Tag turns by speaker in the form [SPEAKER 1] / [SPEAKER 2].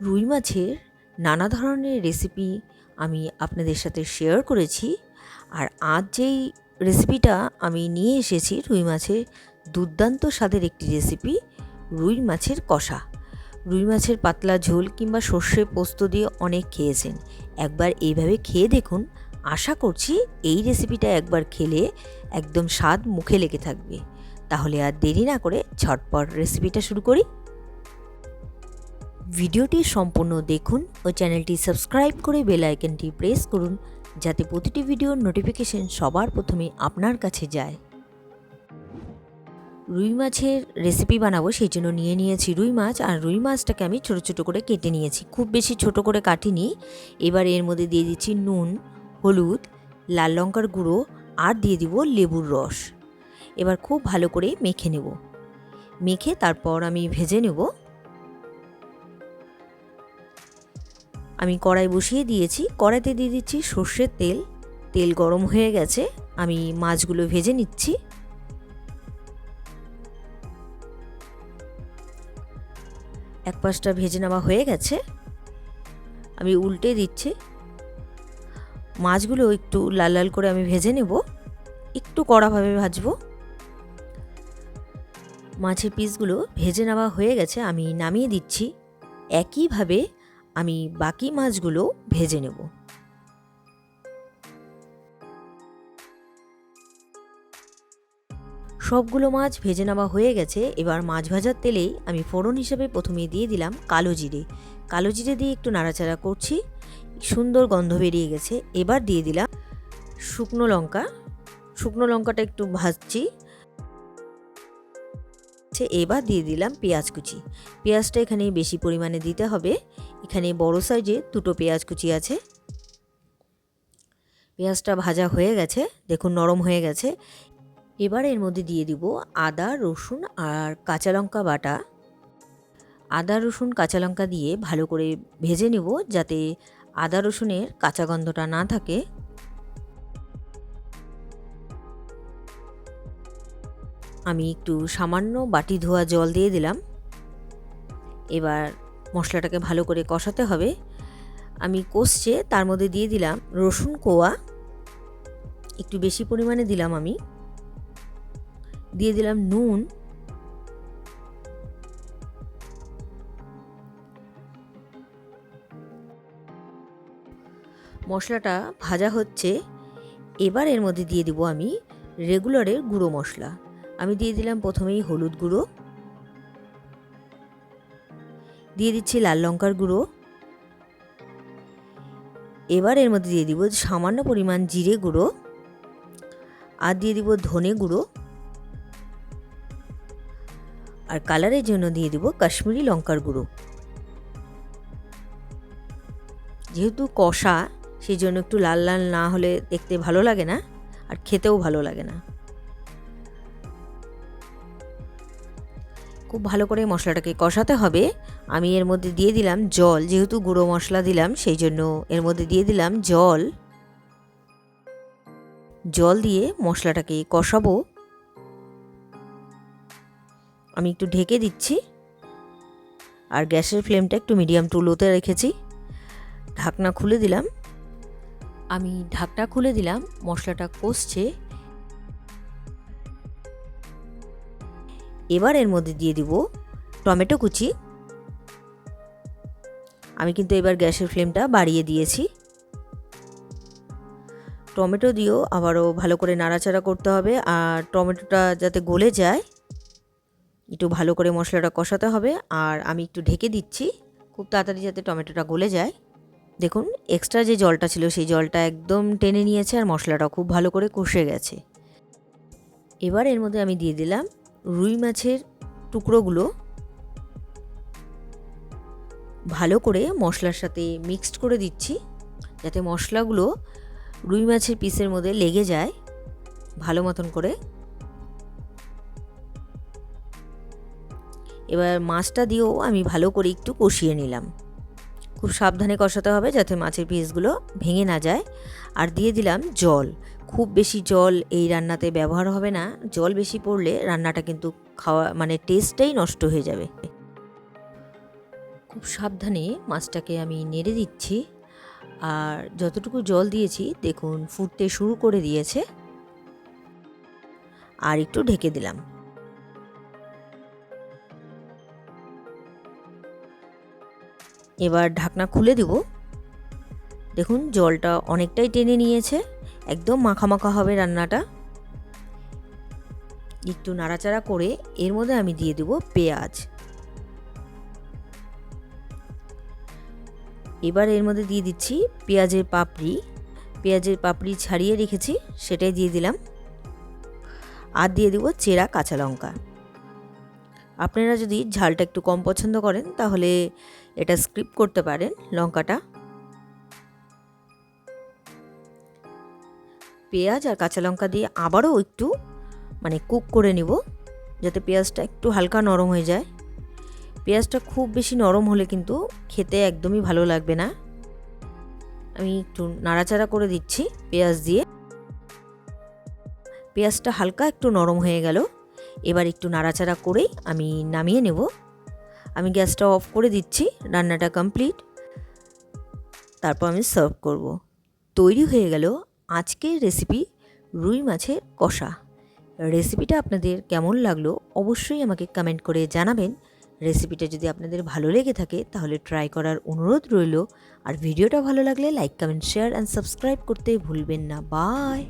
[SPEAKER 1] রুই মাছের নানা ধরনের রেসিপি আমি আপনাদের সাথে শেয়ার করেছি। আর আজ যেই রেসিপিটা আমি নিয়ে এসেছি রুই মাছের দুর্দান্ত স্বাদের একটি রেসিপি রুই মাছের কষা। রুই মাছের পাতলা ঝোল কিংবা সর্ষে পোস্ত দিয়ে অনেক খেয়েছেন। একবার এইভাবে খেয়ে দেখুন, আশা করছি এই রেসিপিটা একবার খেলে একদম স্বাদ মুখে লেগে থাকবে। তাহলে আর দেরি না করে ঝটপট রেসিপিটা শুরু করি। ভিডিওটি সম্পূর্ণ দেখুন ও চ্যানেলটি সাবস্ক্রাইব করে বেল আইকনটি প্রেস করুন যাতে প্রতিটি ভিডিওর নোটিফিকেশন সবার প্রথমে আপনার কাছে যায়। রুই মাছের রেসিপি বানাবো, সেই জন্য নিয়ে নিয়েছি রুই মাছ। আর রুই মাছটাকে আমি ছোটো ছোটো করে কেটে নিয়েছি, খুব বেশি ছোট করে কাটিনি। এবার এর মধ্যে দিয়ে দিচ্ছি নুন, হলুদ, লাল লঙ্কার গুঁড়ো আর দিয়ে দিব লেবুর রস। এবার খুব ভালো করে মেখে নেব। মেখে তারপর আমি ভেজে নেব। আমি কড়াই বসিয়ে দিয়েছি। কড়াইতে দিয়ে দিচ্ছি সর্ষের তেল। তেল গরম হয়ে গেছে। আমি মাছগুলো ভেজে নিচ্ছি। এক পাশটা ভেজে নেওয়া হয়ে গেছে। আমি উল্টে দিচ্ছি। মাছগুলো একটু লাল লাল করে আমি ভেজে নেব। একটু কড়াভাবে ভাজবো। মাছের পিসগুলো ভেজে নেওয়া হয়ে গেছে। আমি নামিয়ে দিচ্ছি। একইভাবে আমি বাকি মাছগুলো ভেজে নেব। সবগুলো মাছ ভেজে নেওয়া হয়ে গেছে, এবার মাছ ভাজার তেলেই আমি ফোড়ন হিসেবে প্রথমে দিয়ে দিলাম কালো জিরে। কালো জিরে দিয়ে একটু নাড়াচাড়া করছি, সুন্দর গন্ধ বেরিয়ে গেছে। এবার দিয়ে দিলাম শুকনো লঙ্কা। শুকনো লঙ্কাটা একটু ভাজছি এবার দিয়ে দিলাম পেঁয়াজ কুচি। পেঁয়াজটা এখানে বেশি পরিমাণে দিতে হবে। এখানে বড় সাইজে দুটো পেঁয়াজ কুচি আছে। পেঁয়াজটা ভাজা হয়ে গেছে, দেখুন নরম হয়ে গেছে। এবার এর মধ্যে দিয়ে দিব আদা, রসুন আর কাঁচা লঙ্কা বাটা। আদা, রসুন, কাঁচা লঙ্কা দিয়ে ভালো করে ভেজে নেব যাতে আদা, রসুনের কাঁচা গন্ধটা না থাকে। আমি একটু সামান্য বাটি ধোয়া জল দিয়ে দিলাম। এবার মশলাটাকে ভালো করে কষাতে হবে। আমি কষছে, তার মধ্যে দিয়ে দিলাম রসুন কোয়া। একটু বেশি পরিমাণে দিলাম আমি। দিয়ে দিলাম নুন। মশলাটা ভাজা হচ্ছে। এবার এর মধ্যে দিয়ে দিব আমি রেগুলারের গুঁড়ো মশলা। আমি দিয়ে দিলাম প্রথমেই হলুদ গুঁড়ো। দিয়ে দিচ্ছি লাল লঙ্কার গুঁড়ো। এবার এর মধ্যে দিয়ে দিব সামান্য পরিমাণ জিরে গুঁড়ো আর দিয়ে দিব ধনে গুঁড়ো। আর কালারের জন্য দিয়ে দিব কাশ্মীরি লঙ্কার গুঁড়ো। যেহেতু কষা সেই জন্য একটু লাল লাল না হলে দেখতে ভালো লাগে না আর খেতেও ভালো লাগে না। খুব ভালো করে মশলাটাকে কষাতে হবে। আমি এর মধ্যে দিয়ে দিলাম জল, যেহেতু গুঁড়ো মশলা দিলাম, সেই জন্য এর মধ্যে দিয়ে দিলাম জল। জল দিয়ে মশলাটাকে কষাবো। আমি একটু ঢেকে দিচ্ছি। আর গ্যাসের ফ্লেমটা একটু মিডিয়াম টু লোতে রেখেছি। ঢাকনা খুলে দিলাম। আমি ঢাকটা খুলে দিলাম, মশলাটা কষছে। এবার এর মধ্যে দিয়ে দিব টমেটো কুচি। আমি কিন্তু এবার গ্যাসের ফ্লেমটা বাড়িয়ে দিয়েছি। টমেটো দিয়েও আবারও ভালো করে নাড়াচাড়া করতে হবে আর টমেটোটা যাতে গলে যায়, একটু ভালো করে মশলাটা কষাতে হবে। আর আমি একটু ঢেকে দিচ্ছি, খুব তাড়াতাড়ি যাতে টমেটোটা গলে যায়। দেখুন এক্সট্রা যে জলটা ছিল সেই জলটা একদম টেনে নিয়েছে আর মশলাটা খুব ভালো করে কষে গেছে। এবার এর মধ্যে আমি দিয়ে দিলাম রুই মাছের টুকরোগুলো ভালো করে মশলার সাথে মিক্সড করে দিচ্ছি, যাতে মশলাগুলো রুই মাছের পিসের মধ্যে লেগে যায় ভালো মতন করে। এবার মাছটা দিয়েও আমি ভালো করে একটু কষিয়ে নিলাম। খুব সাবধানে কষাতে হবে যাতে মাছের পিসগুলো ভেঙে না যায়। আর দিয়ে দিলাম জল। খুব বেশি জল এই রান্নাতে ব্যবহার হবে না। জল বেশি পড়লে রান্নাটা কিন্তু খাওয়া মানে টেস্টটাই নষ্ট হয়ে যাবে। খুব সাবধানে মাছটাকে আমি নেড়ে দিচ্ছি। আর যতটুকু জল দিয়েছি, দেখুন ফুটতে শুরু করে দিয়েছে। আর একটু ঢেকে দিলাম। এবার ঢাকনা খুলে দেব। দেখুন, জলটা অনেকটাই টেনে নিয়েছে। একদম মাখা মাখা হবে রান্নাটা। একটু নাড়াচাড়া করে এর মধ্যে আমি দিয়ে দেব পেঁয়াজ। এবার এর মধ্যে দিয়ে দিচ্ছি পেঁয়াজের পাপড়ি। পেঁয়াজের পাপড়ি ছাড়িয়ে রেখেছি, সেটাই দিয়ে দিলাম। আর দিয়ে দেবো চেরা কাঁচা লঙ্কা। আপনারা যদি ঝালটা একটু কম পছন্দ করেন, তাহলে এটা স্ক্রিপ করতে পারেন লঙ্কাটা। পেঁয়াজ আর কাঁচা লঙ্কা দিয়ে আবারও একটু মানে কুক করে নিব, যাতে পেঁয়াজটা একটু হালকা নরম হয়ে যায়। পেঁয়াজটা খুব বেশি নরম হলে কিন্তু খেতে একদমই ভালো লাগবে না। আমি একটু নাড়াচাড়া করে দিচ্ছি পেঁয়াজ দিয়ে। পেঁয়াজটা হালকা একটু নরম হয়ে গেল। এবার একটু নাড়াচাড়া করেই আমি নামিয়ে নেব। আমি গ্যাসটা অফ করে দিচ্ছি, রান্নাটা কমপ্লিট। তারপর আমি সার্ভ করব। তৈরি হয়ে গেল আজকের রেসিপি রুই মাছের কষা। রেসিপিটা আপনাদের কেমন লাগল অবশ্যই আমাকে কমেন্ট করে জানাবেন। রেসিপিটা যদি আপনাদের ভালো লেগে থাকে তাহলে ট্রাই করার অনুরোধ রইল। আর ভিডিওটা ভালো লাগলে like, comment, share and subscribe করতে ভুলবেন না। বাই!